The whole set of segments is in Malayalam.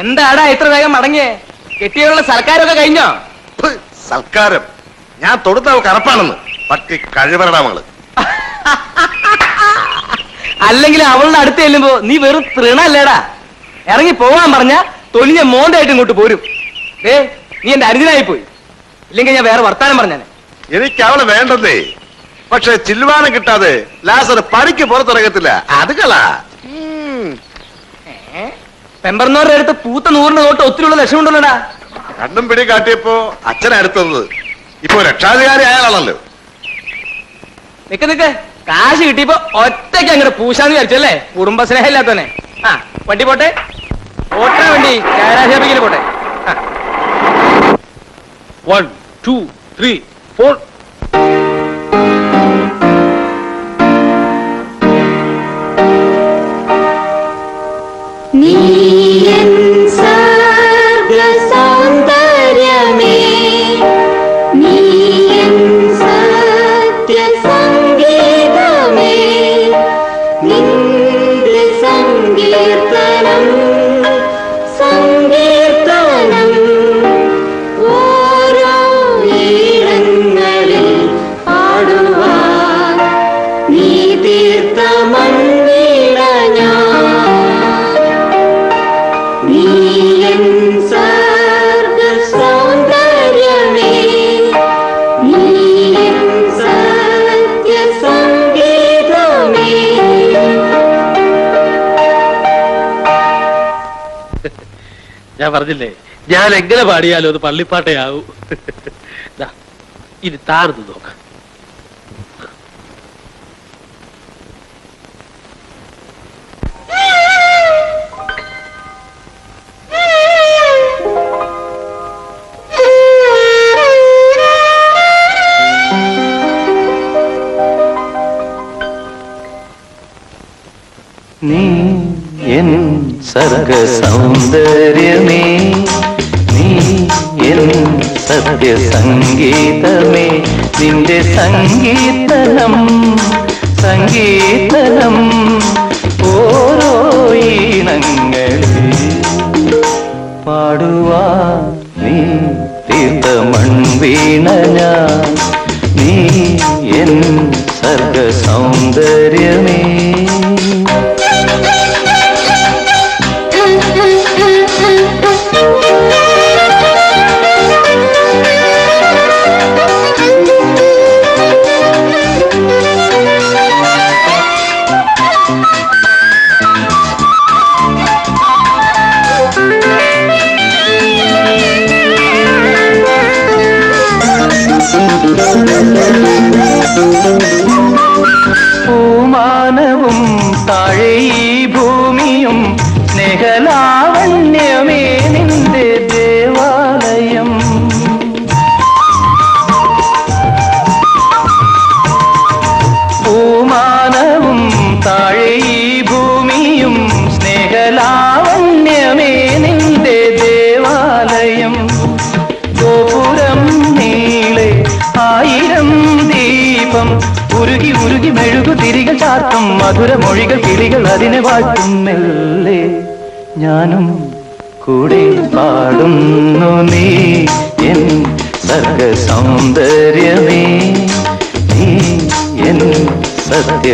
എന്താടാ ഇത്ര വേഗം മടങ്ങിയേ? കെട്ടിയുള്ള സർക്കാരൊക്കെ കഴിഞ്ഞോ? സൽക്കാരം ഞാൻ തൊടുത്ത കറപ്പാണെന്ന്. പട്ടി കഴിവരടാ മകൾ. അല്ലെങ്കിൽ അവളുടെ അടുത്ത് ചെല്ലുമ്പോ നീ വെറും തൃണല്ലേടാ ഇറങ്ങി പോവാൻ പറഞ്ഞ തൊലിഞ്ഞ മോന്തായിട്ട് ഇങ്ങോട്ട് പോരും. ഏ നീ എന്റെ അനുജനായി പോയി. ഇല്ലെങ്കിൽ ഞാൻ വേറെ വർത്താനം പറഞ്ഞാനെ. എനിക്ക് അവൾ വേണ്ടതേ പക്ഷെ ചില്ലുവാനം കിട്ടാതെ ലാസർ പണിക്ക് പുറത്തിറങ്ങത്തില്ല. അത് കളാ. പെമ്പർന്നോരുടെ അടുത്ത് പൂത്ത നൂറിന് തൊട്ട് ഒത്തിരിയുള്ള ലക്ഷ്യമുണ്ടല്ലോടാ കണ്ണും പിടി കാട്ടിയപ്പോ അച്ഛനടുത്തത് ഇപ്പൊ രക്ഷാധികാരി അയാളാണല്ലോ. നിക്ക് നിക്ക്. കാശ് കിട്ടിയപ്പോ ഒറ്റയ്ക്ക് അങ്ങോട്ട് പൂശാന്ന് വിചാരിച്ചല്ലേ? കുടുംബസ്നേഹം ഇല്ലാത്തവനെ ആ വണ്ടി പോട്ടെ? ഓട്ടാ വണ്ടി. ചാരാശേപിക്കൽ പോട്ടെ. വൺ ടു ത്രീ ഫോർ നീയൻ ഞാൻ പറഞ്ഞില്ലേ? ഞാൻ എങ്ങനെ പാടിയാലും അത് പള്ളിപ്പാട്ടേ ആവൂ ദാ, ഇനി താഴ്ന്നു നോക്ക. സർഗ സൗന്ദര്യമേ നീ എൻ സത്യ സംഗീതമേ. നിന്റെ സംഗീതനം സംഗീതനം ഓരോ ഈണങ്ങളിൽ പാടുവാ നീ തീർത്ത മൺവീണ ഞാൻ. നീ എൻ സർഗ സൗന്ദര്യമേ. ചാർത്തും മധുര മൊഴികൾ കിളികൾ അതിനെ വാഴ്ത്തുമെല്ലേ ഞാനും കൂടെ പാടുന്നു നീ എൻ സർഗ സൗന്ദര്യമേ നീ എൻ സത്യ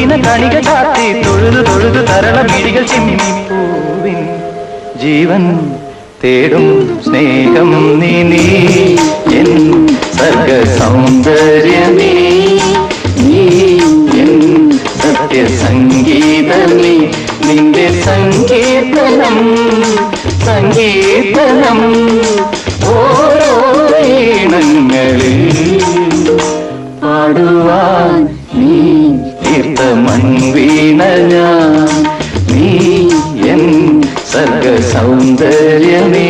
തുകിന കണിക ചാത്തി തൊഴുതു തൊഴുതു തരള മിഴികൾ ചിമ്മിപ്പൂവിൻ ജീവൻ തേടും സ്നേഹം നീ നീ. എൻ സർഗ സൗന്ദര്യമേ നീ എൻ സത്യ സംഗീതമേ നിന്റെ സങ്കീർത്തനം സങ്കീർത്തനം ഓരോ ഈണങ്ങളിൽ പാടുവാൻ നീ തീർത്ത മൺവീണ ഞാൻ. നീ എൻ സർഗ സൗന്ദര്യമേ.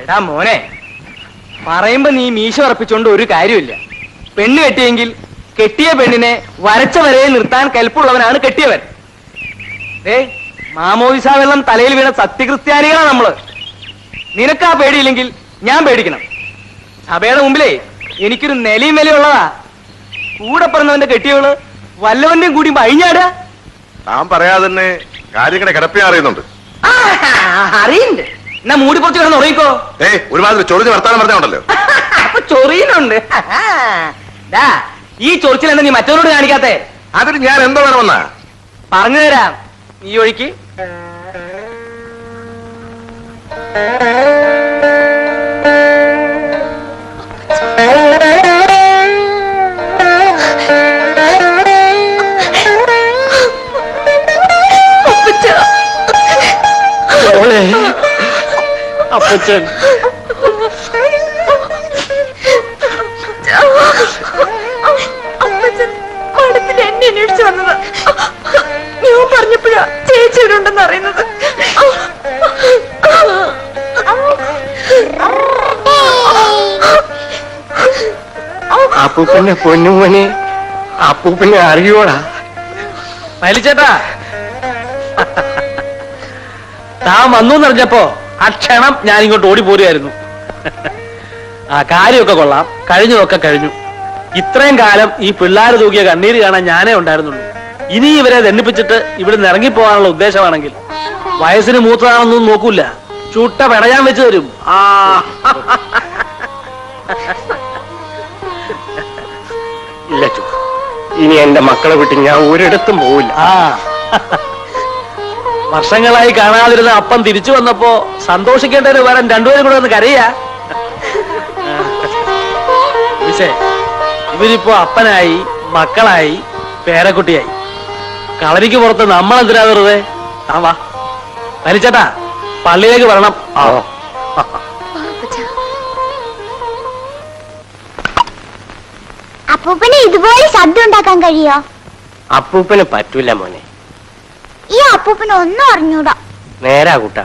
എടാ മോനെ പറയുമ്പോ നീ മീശ ഉറപ്പിച്ചോണ്ട് ഒരു കാര്യമില്ല പെണ്ണ് കെട്ടിയെങ്കിൽ കെട്ടിയ പെണ്ണിനെ വരച്ച വരയിൽ നിർത്താൻ കൽപ്പുള്ളവനാണ് കെട്ടിയവൻ. ഏ മാമോദിസ വെള്ളം തലയിൽ വീണ സത്യക്രിസ്ത്യാനികളാണ് നമ്മൾ. നിനക്ക് ആ പേടിയില്ലെങ്കിൽ ഞാൻ പേടിക്കണം. സഭയുടെ മുമ്പിലേ എനിക്കൊരു നിലയും വിലയുള്ളതാ. കൂടെ പറഞ്ഞവന്റെ കെട്ടിയവൾ വല്ലവന്റെയും കൂടി അഴിഞ്ഞാടാ? താൻ പറയാതെ തന്നെ കാര്യങ്ങളെ കിടപ്പിയാ അറിയുന്നുണ്ട്. അറിയണ്ട് എന്നാ മൂടി കുറച്ച് കിടന്ന് ഉറങ്ങിക്കോ. ഏ ഒരുമാതിരി ചൊറിഞ്ഞ് വർത്താനം പറഞ്ഞോണ്ടല്ലോ അപ്പൊ ചൊറിയുന്നുണ്ട്. ദാ, ഈ ചൊറിച്ചിൽ എന്താ നീ മറ്റവരോട് കാണിക്കാത്തെ? അതിന് ഞാൻ എന്തോ വേണമെന്നാ? പറഞ്ഞു തരാം. ഈ ഒഴിക്ക്. അപ്പച്ചൻ. അപ്പച്ചൻ മഠത്തിൽ എന്നെ അന്വേഷിച്ചു വന്നത്. ഞാൻ പറഞ്ഞപ്പോഴാ ചേച്ചി ഇവിടെ ഉണ്ടെന്ന് അറിയുന്നത്. അപ്പൂപ്പന്റെ പൊന്നുമോനെ അപ്പൂപ്പനെ അറിയോടാ. വലിച്ചേട്ടാ താൻ വന്നു എന്നറിഞ്ഞപ്പോ ആ ക്ഷണം ഞാൻ ഇങ്ങോട്ട് ഓടിപ്പോരുമായിരുന്നു ആ കാര്യമൊക്കെ കൊള്ളാം. കഴിഞ്ഞതൊക്കെ കഴിഞ്ഞു. ഇത്രയും കാലം ഈ പിള്ളേർ തൂക്കിയ കണ്ണീര് കാണാൻ ഞാനേ ഉണ്ടായിരുന്നുള്ളൂ. ഇനി ഇവരെ ദണ്ഡിപ്പിച്ചിട്ട് ഇവിടുന്ന് ഇറങ്ങിപ്പോകാനുള്ള ഉദ്ദേശമാണെങ്കിൽ വയസ്സിന് മൂത്തതാണെന്നൊന്നും നോക്കൂല. ചുട്ട പെടയാൻ വെച്ച് തരും. ആ. ഇല്ല ഇനി എന്റെ മക്കളെ വിട്ട് ഞാൻ ഒരിടത്തും പോവില്ല. ആ. വർഷങ്ങളായി കാണാതിരുന്ന അപ്പം തിരിച്ചു വന്നപ്പോ സന്തോഷിക്കേണ്ടതിന് പകരം രണ്ടുപേരും കൂടെ ഒന്ന് കരയാ. വിശേ ഇവരിപ്പോ അപ്പനായി മക്കളായി പേരക്കുട്ടിയായി. കളരിക്ക് പുറത്ത് നമ്മൾ എന്തിനാ വെറുതെ? ആ വാ. വലിച്ചേട്ടാ പള്ളിയിലേക്ക് വരണം. ആ. അപ്പൂപ്പന് ഇതുപോലെ ശബ്ദം ഉണ്ടാക്കാൻ കഴിയോ? അപ്പൂപ്പന് പറ്റൂല മോനെ. ഈ അപ്പൂപ്പന് ഒന്നും അറിഞ്ഞൂടാ. നേരാ കൂട്ട.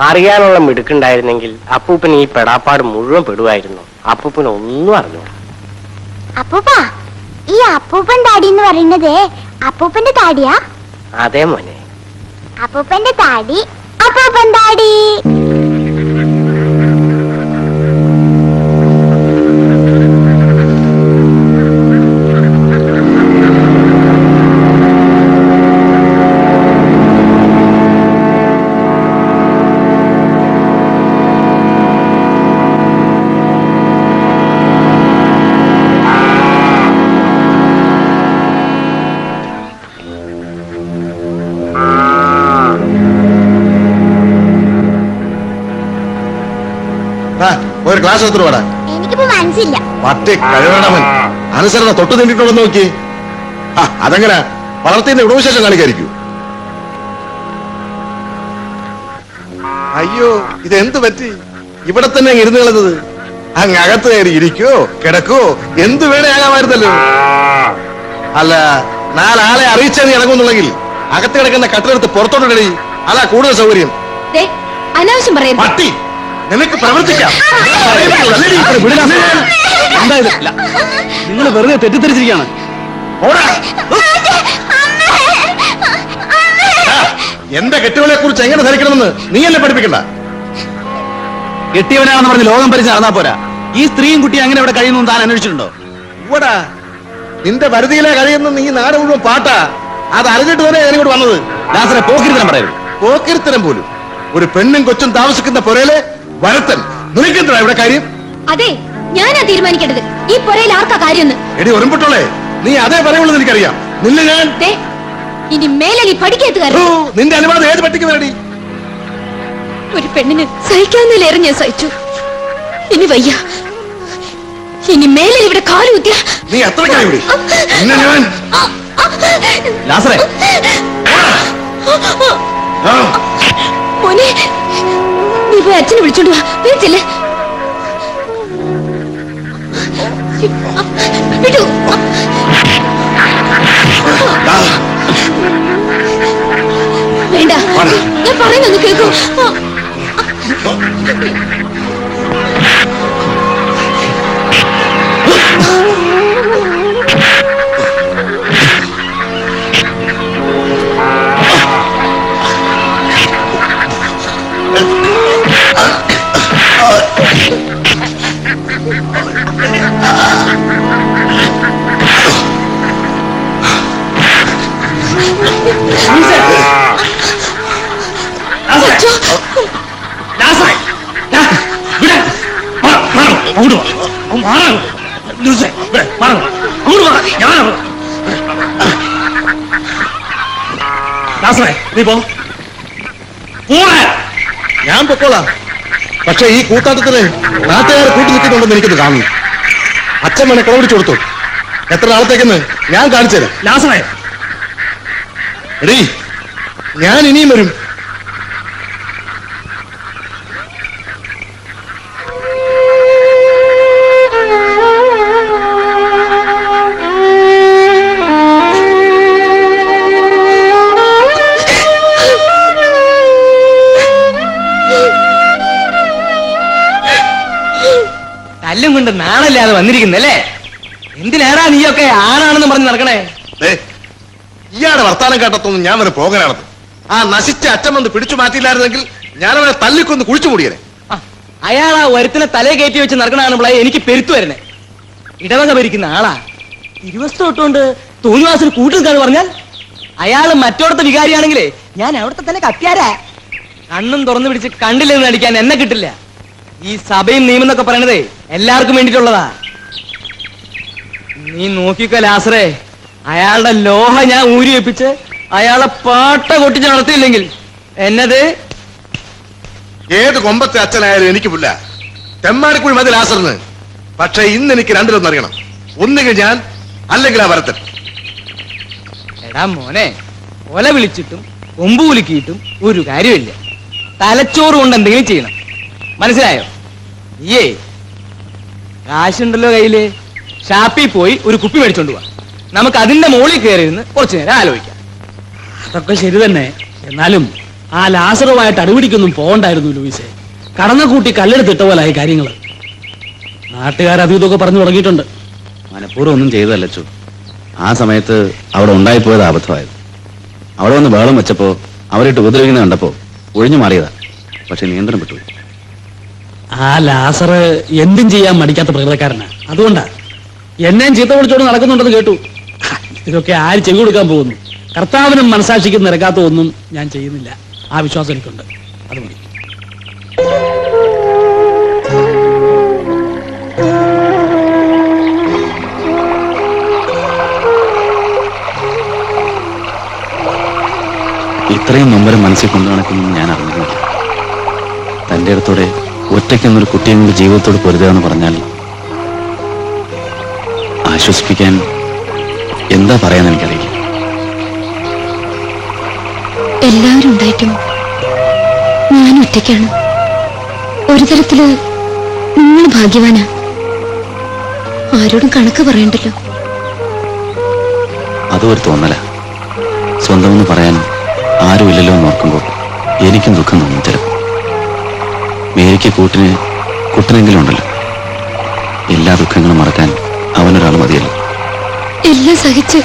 അറിയാനുള്ള മിടുക്കുണ്ടായിരുന്നെങ്കിൽ അപ്പൂപ്പൻ ഈ പെടാപ്പാട് മുഴുവൻ പെടുമായിരുന്നു അപ്പൂപ്പൻ ഒന്നും അറിഞ്ഞൂടാ. അപ്പൂപ്പ ഈ അപ്പൂപ്പൻ താടി എന്ന് പറയുന്നത് അപ്പൂപ്പന്റെ താടിയാ അതേ മോനെ. അപ്പൂപ്പന്റെ താടി അപ്പൂപ്പൻ താടി എനിക്കിപ്പോ മനസ്സില്ല. കഴിവണവൻ അനുസരണ തൊട്ട് നിന്നിട്ടുണ്ടെന്ന് നോക്കി. ആ അതെങ്ങനെ? വളർത്തിന്റെ ഉടവശേഷം കാണിക്കായിരിക്കൂ. അയ്യോ ഇതെന്ത് പറ്റി? ഇവിടെ തന്നെ ഇരുന്ന് കളഞ്ഞത്. അങ്ങ് അകത്ത് കയറി ഇരിക്കോ കിടക്കോ എന്ത് വേണേ ആകാമായിരുന്നല്ലോ അല്ല നാലാളെ അറിയിച്ചാൽ നീ ഇറങ്ങുന്നുണ്ടെങ്കിൽ അകത്ത് കിടക്കുന്ന കട്ടിലെടുത്ത് പുറത്തോട്ടിടടി. അതാ കൂടുതൽ സൗകര്യം. അനാവശ്യം പറയാം പട്ടി! നിനക്ക് പ്രവർത്തിക്കാം. നിങ്ങൾ വെറുതെ തെറ്റിദ്ധരിച്ചിരിക്കുകയാണ്. ആ, എന്റെ കെട്ടുകളെ കുറിച്ച് എങ്ങനെ ധരിക്കണമെന്ന് നീ എന്നെ പഠിപ്പിക്കണ്ട. കെട്ടിയവനാണെന്ന് പറഞ്ഞ് ലോകം പരിച്ച് നടന്നാ പോരാ. ഈ സ്ത്രീയും കുട്ടിയും അങ്ങനെ ഇവിടെ കഴിയുന്നു താൻ അന്വേഷിച്ചിട്ടുണ്ടോ? ഇവടാ നിന്റെ വരുതിയിലെ കഴിയുന്ന നീ നാട് മുഴുവൻ പാട്ടാ. അത് അറിഞ്ഞിട്ട് തന്നെ ഞാനിങ്ങോട്ട് വന്നത്. ദാസരെ പോക്കിരുത്തരം പറയരുത്. പോക്കിരുത്തരം പോലും. ഒരു പെണ്ണും കൊച്ചും താമസിക്കുന്ന പുരയിലെ വരത്തൻ. നിനക്കെന്താ ഇവിടെ കാര്യം? അതെ ഞാനാ തീരുമാനിക്കേണ്ടത്. ഈ പുരയിൽ ആർക്കാ കാര്യമെന്ന്? എടി ഒരുമ്പിട്ടോളെ നീ അതേ പറയുള്ളൂ എനിക്കറിയാം. നിന്നെ ഞാൻ ദേ ഇനി മേലെ നീ പഠിക്കാത്ത ഓ, നിന്റെ അനുവാദം ഏത് പട്ടിക്ക് വേണ്ടി ഒരു പെണ്ണിന് സഹിക്കാവുന്നതിലേറെ ഞാൻ സഹിച്ചു. ഇനി വയ്യ. ഇനി മേലെ ഇവിടെ കാലുകുത്തിയ നീ അത്രക്കായി ഇവിടെ നിന്നെ ഞാൻ ലാസറേ. ആ, മോനെ നീ പോയി അച്ഛനെ വിളിച്ചോണ്ട് വാ. വിളിച്ചില്ലേ വേണ്ട. ഞാൻ പറയുന്നൊന്ന് കേൾക്കൂ. അങ്ങോട്ട് മാറ്. ലൂസേ, മാറ്. അങ്ങോട്ട് നീ പോ. ഞാൻ പൊക്കോളാം. പക്ഷെ ഈ കൂട്ടാട്ടത്തിന് നാട്ടുകാർ കൂട്ടി നിൽക്കുന്നുണ്ടെന്ന് എനിക്കത് കാണുന്നു അച്ഛൻ മനെ കൊളവിടിച്ചു കൊടുത്തു. എത്ര നാളത്തേക്കെന്ന് ഞാൻ കാണിച്ചു തരാം. ലാസറേ എടീ ഞാൻ ഇനിയും വരും. നാണല്ലാതെ വന്നിരിക്കുന്നല്ലേ? എന്തിനേറാ നീയൊക്കെ ആണാണെന്ന് പറഞ്ഞ് നടക്കണേ? ഇയാളുടെ വർത്താനം കേട്ടത്തൊന്നും ഞാൻ വരെ പോകാനാണത്. ആ നശിച്ച അച്ഛൻ വന്ന് പിടിച്ചു മാറ്റിയില്ലായിരുന്നെങ്കിൽ ഞാൻ അവനെ തല്ലിക്കൊന്ന് കുഴിച്ചു മൂടിയനെ. അയാൾ ആ വരുത്തിനെ തലേ കയറ്റി വെച്ച് നടക്കണാണുമ്പോളെ എനിക്ക് പെരുത്തു വരണേ ഇടവക ഭരിക്കുന്ന ആളാ. ഇരുവസ്ത്രം ഇട്ടുകൊണ്ട് തോന്നിവാസിന് കൂട്ടു നിൽക്കാന്ന് പറഞ്ഞാൽ അയാൾ മറ്റോടത്തെ വികാരിയാണെങ്കിലേ ഞാൻ അവിടുത്തെ തന്നെ കത്തിയാരാ? കണ്ണും തുറന്നു പിടിച്ച് കണ്ടില്ലെന്ന് നടിക്കാൻ എന്നെ കിട്ടില്ല. ഈ സഭയും നിയമം എന്നൊക്കെ പറയണതേ എല്ലാവർക്കും വേണ്ടിയിട്ടുള്ളതാ. നീ നോക്കിക്കോ ലാസറേ അയാളുടെ ലോഹ ഞാൻ ഊരി വെപ്പിച്ച് അയാളെ പാട്ട കൊട്ടിച്ച് നടത്തിയില്ലെങ്കിൽ എന്നത്? ഏത് കൊമ്പത്തെ അച്ഛനായാലും എനിക്ക് പുല്ല. തെമ്മാടിക്കുഴി മതി ലാസറിന്. പക്ഷെ ഇന്ന് എനിക്ക് രണ്ടിലൊന്നും അറിയണം. ഒന്നുകിൽ ഞാൻ അല്ലെങ്കിൽ ആ വരത്തൻ. എടാ മോനെ ഒല വിളിച്ചിട്ടും കൊമ്പ് കുലുക്കിയിട്ടും ഒരു കാര്യമില്ല. തലച്ചോറ് കൊണ്ട് എന്തെങ്കിലും ചെയ്യണം. മനസ്സിലായോ? നീയേ കാശുണ്ടല്ലോ കയ്യിൽ. ഷാപ്പിൽ പോയി ഒരു കുപ്പി മേടിച്ചോണ്ട് പോവാ. നമുക്ക് അതിന്റെ മുകളിൽ കയറിയിരുന്ന് കുറച്ചു നേരം ആലോചിക്കാം. അതൊക്കെ ശരി തന്നെ. എന്നാലും ആ ലാസറുമായിട്ട് അടിപിടിക്കൊന്നും പോകണ്ടായിരുന്നു ലൂയിസെ. കടന്നു കൂട്ടി കല്ലെടുത്തിട്ട പോലായി കാര്യങ്ങൾ നാട്ടുകാർ അതും ഇതൊക്കെ പറഞ്ഞു തുടങ്ങിയിട്ടുണ്ട്. മനഃപൂർവം ഒന്നും ചെയ്തതല്ല ചു ആ സമയത്ത് അവിടെ ഉണ്ടായിപ്പോയത് അബദ്ധമായത് അവിടെ വന്ന് വേളം വെച്ചപ്പോ അവരിട്ട് ഉപദ്രവിക്കുന്ന കണ്ടപ്പോ ഒഴിഞ്ഞു മാറിയതാ. പക്ഷെ നിയന്ത്രണം വിട്ടു ആ ലാസർ എന്തും ചെയ്യാൻ മടിക്കാത്ത പ്രകൃതക്കാരനാ. അതുകൊണ്ടാ. എന്നെയും ചീത്ത വിളിച്ചോണ്ട് നടക്കുന്നുണ്ടെന്ന് കേട്ടു. ഇതൊക്കെ ആര് ചെവി കൊടുക്കാൻ പോകുന്നു? കർത്താവിനും മനസാക്ഷിക്കും നിരക്കാത്ത ഒന്നും ഞാൻ ചെയ്യുന്നില്ല. ആ വിശ്വാസം എനിക്കുണ്ട്. അത് മതി. ഇത്രയും നൊമ്പരം മനസ്സിൽ കൊണ്ടു നടക്കുമെന്ന് ഞാൻ അറിഞ്ഞിരുന്നില്ല. തന്റെ അടുത്തോടെ ഒറ്റയ്ക്കൊന്നൊരു കുട്ടിയെ കൊണ്ട് ജീവിതത്തോട് പൊരുതുക എന്ന് പറഞ്ഞാൽ ആശ്വസിപ്പിക്കാൻ എന്താ പറയാൻ എനിക്കറിയില്ല. എല്ലാവരും ഉണ്ടായിട്ടും ഞാൻ ഒറ്റയ്ക്കാണ്. ഒരു തരത്തിൽ നിങ്ങൾ ഭാഗ്യവാനാ. ആരോടും കണക്ക് പറയണ്ടല്ലോ. അതും ഒരു തോന്നല. സ്വന്തമെന്ന് പറയാൻ ആരുമില്ലല്ലോ എന്ന് ഓർക്കുമ്പോൾ എനിക്കും ദുഃഖം തോന്നും. ചിലപ്പോൾ മേരിക്ക് കൂട്ടിന് കുട്ടനെങ്കിലും ഉണ്ടല്ലോ. എല്ലാ ദുഃഖങ്ങളും മറക്കാൻ അവനൊരാൾ മതിയല്ലോ. എല്ലാം സഹിച്ച്.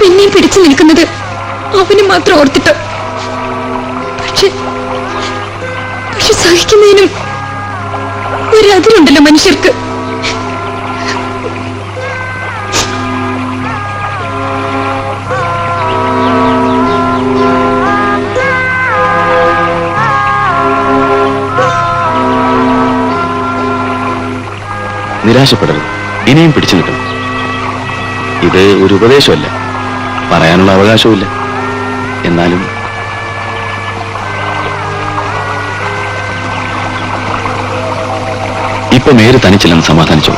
പിന്നെയും പിടിച്ചു നിൽക്കുന്നത് അവന് മാത്രം ഓർത്തിട്ട്. പക്ഷെ പക്ഷെ സഹിക്കുന്നതിനും ഒരു അതിരുണ്ടല്ലോ മനുഷ്യർക്ക്. നിരാശപ്പെടരുത്. ഇനിയും പിടിച്ചു നിൽക്കണം. ഇത് ഒരു ഉപദേശമല്ല. പറയാനുള്ള അവകാശവുമില്ല. എന്നാലും ഇപ്പൊ നേരെ തനിച്ചില്ലെന്ന് സമാധാനിച്ചു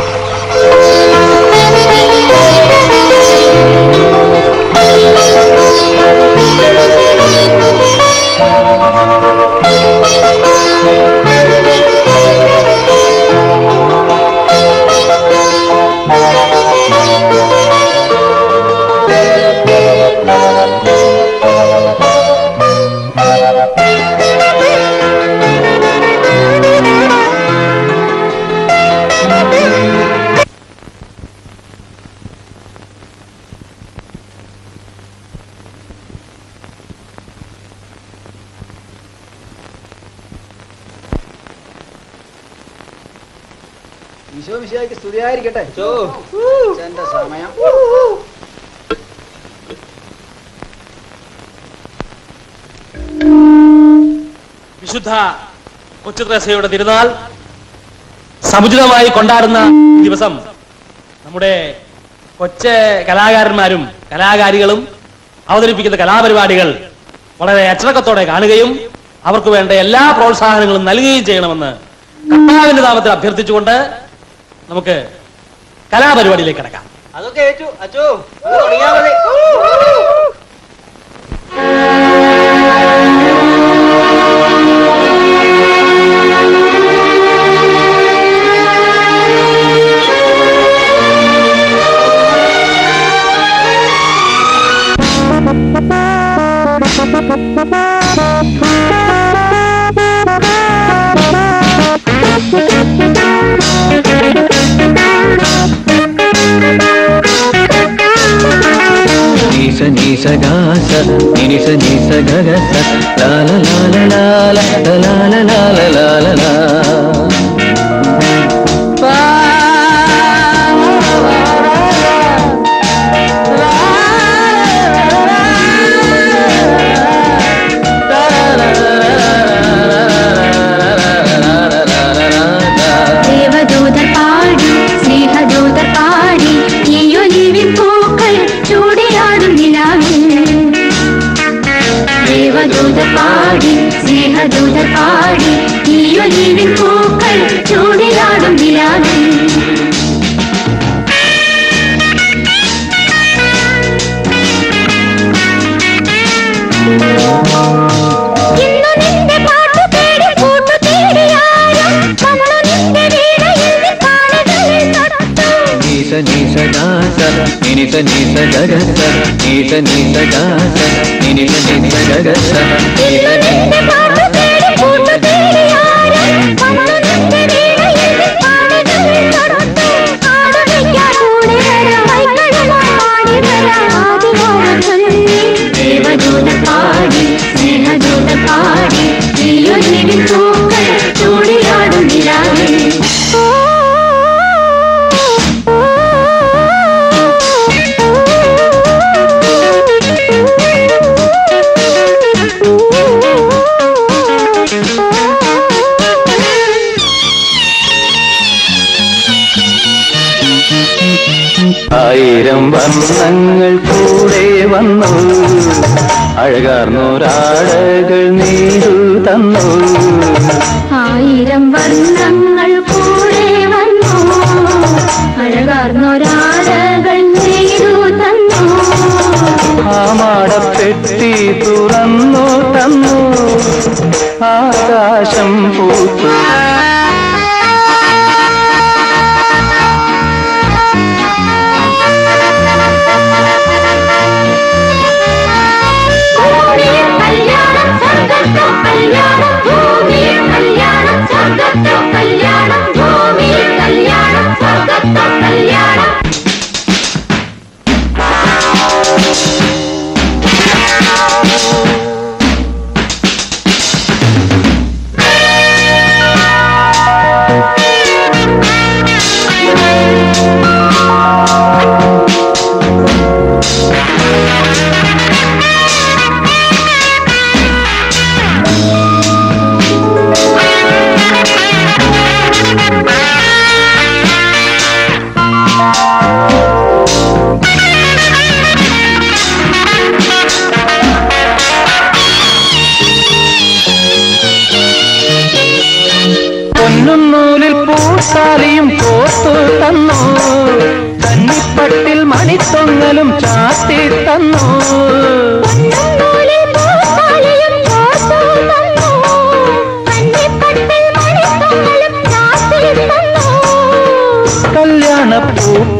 വിശുദ്ധ കൊച്ചുത്രേസയുടെ തിരുനാൾ സമുചിതമായി കൊണ്ടാടുന്ന ദിവസം നമ്മുടെ കൊച്ചു കലാകാരന്മാരും കലാകാരികളും അവതരിപ്പിക്കുന്ന കലാപരിപാടികൾ വളരെ അച്ചടക്കത്തോടെ കാണുകയും അവർക്ക് വേണ്ട എല്ലാ പ്രോത്സാഹനങ്ങളും നൽകുകയും ചെയ്യണമെന്ന് കർത്താവിന്റെ നാമത്തിൽ അഭ്യർത്ഥിച്ചുകൊണ്ട് നമുക്ക് കലാപരിപാടിയിലേക്ക് കിടക്കാം. അതൊക്കെ ഏറ്റു അച്ചോ నీస నీస గాస నినిస నిస గగస లాల లాల లాల లాల లాల లాల ദേവദൂതർ പാടി സ്നേഹദൂത പാടി ഈയൊലിവിൻ പൂക്കൾ ചൂടിയാടും నీస దాసర నినిత నీస జగసర నీత నీస దాసర నినిత నీస జగసర నీత నీస ఆకాశం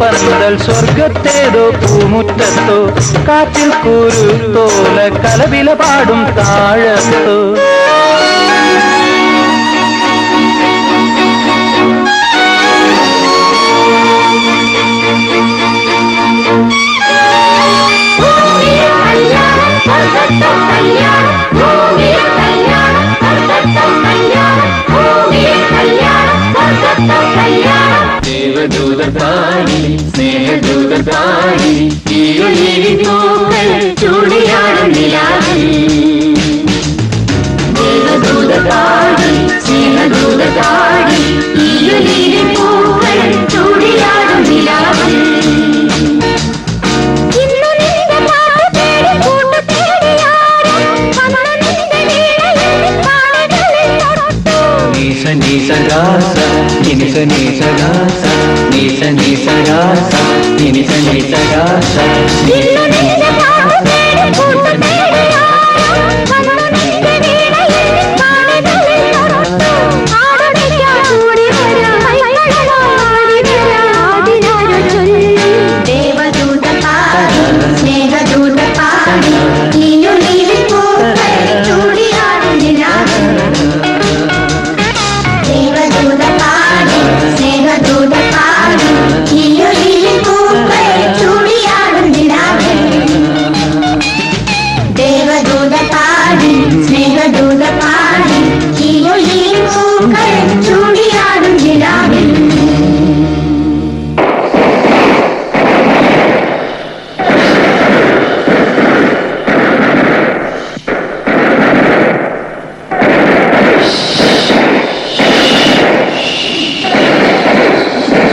പൂപ്പന്തൽ സ്വർഗത്തേതോ പൂമുറ്റത്തോ കാറ്റിൽ തോല കലവില പാടും താഴത്തോ.